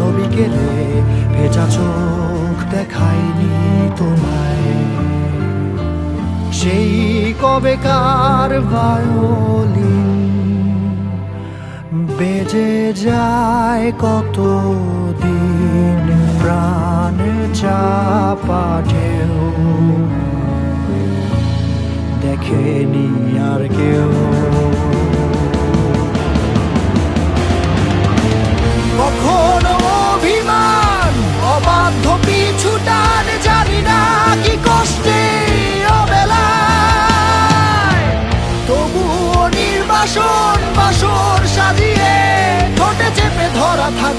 বিকেলে ভেজা চোখ দেখায়নি তোমায়। সেই কবেকার ভায়োলিন বেজে যায় কত দিন প্রাণ চাপা ঢেউ। দেখেনি আর চেপে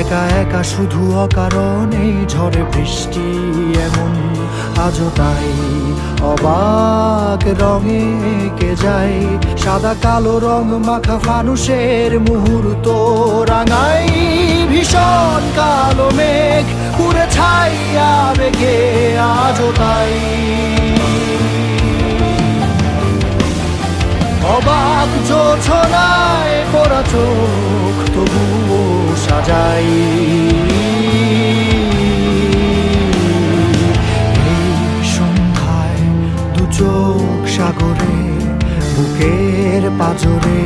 একা একা শুধু অকারণেই ঝড়ে বৃষ্টি এমন। আজও তাই অবাক রঙে কে যায়, সাদা কালো রং মাখা ফানুষের মুহূর্ত রাঙাই। ভীষণ কালো মেঘ পুরে ছাইয়া বেগে আজও তাই। অবাক জোছনায় পড়া সাজাই এই সন্ধ্যায় চোখ সাগরে, বুকের পাজরে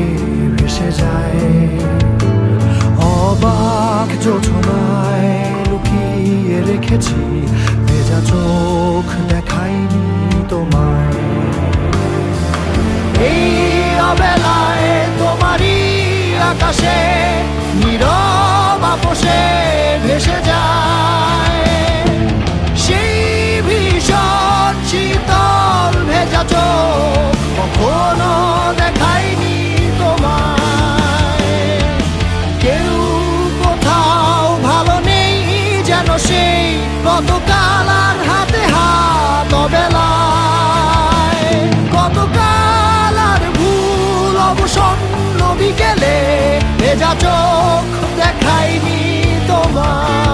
ভেসে যায়। অবাক যোছনায় লুকিয়ে রেখেছি, ভেজা চোখ দেখাইনি তোমায়। এই অবেলায় তোমারই আকাশে নীরব আপোষে ভেসে যায়। সেই ভীষণ শীতল ভেজা চোখ কখনো দেখায়নি তোমায়। কেউ কোথাও ভালো নেই যেন সেই গতকাল আর হাতে হাত বেলায় গতকাল আর ভুল অবসন্ন বিকেলে ভেজা চোখ দেখায়নি amar.